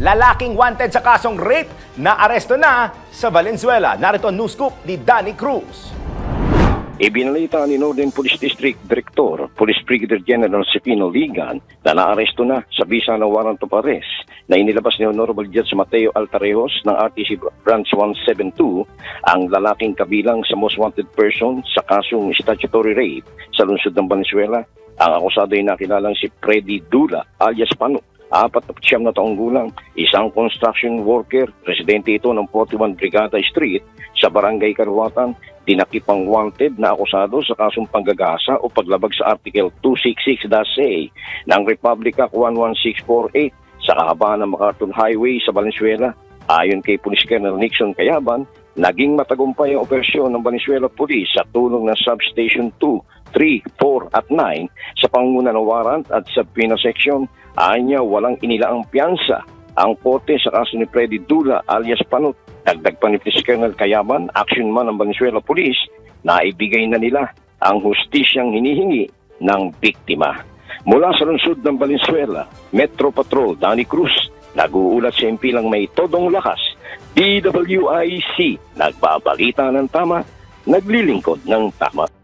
lalaking wanted sa kasong rape na aresto na sa Valenzuela. Narito ang news scoop ni Danny Cruz. Ibinalita ni Northern Police District Director, Police Brigadier General Cepino Ligan na naaresto na sa bisa ng warrant of arrest na inilabas ni Honorable Judge Mateo Altarejos ng RTC Branch 172 ang lalaking kabilang sa most wanted person sa kasong statutory rape sa lungsod ng Venezuela. Ang akusado ay nakilalang si Freddy Dula alias Pano apat na siyam na taong gulang, isang construction worker, residente ito ng 41 Brigada Street sa Barangay Karuwatan, dinakipang wanted na akusado sa kasong panggagasa o paglabag sa Article 266-A ng Republic Act 11648 sa kahabaan ng MacArthur Highway sa Valenzuela. Ayon kay Police Colonel Nixon Kayaban, naging matagumpay ang operasyon ng Venezuela Police sa tulong ng Substation 2, 3, 4 at 9 sa pangunguna ng warrant at subpoena section. Anya walang inilaang piyansa ang korte sa kaso ni Freddy Dula alias Panut. Dagdag pa ni Police Colonel Kayaban, action man ng Venezuela Police, na ibigay na nila ang hustisyang hinihingi ng biktima. Mula sa lungsod ng Valenzuela, Metro Patrol Danny Cruz, nag-uulat sa impilang may todong lakas, DWIC, nagbabalita ng tama, naglilingkod ng tama.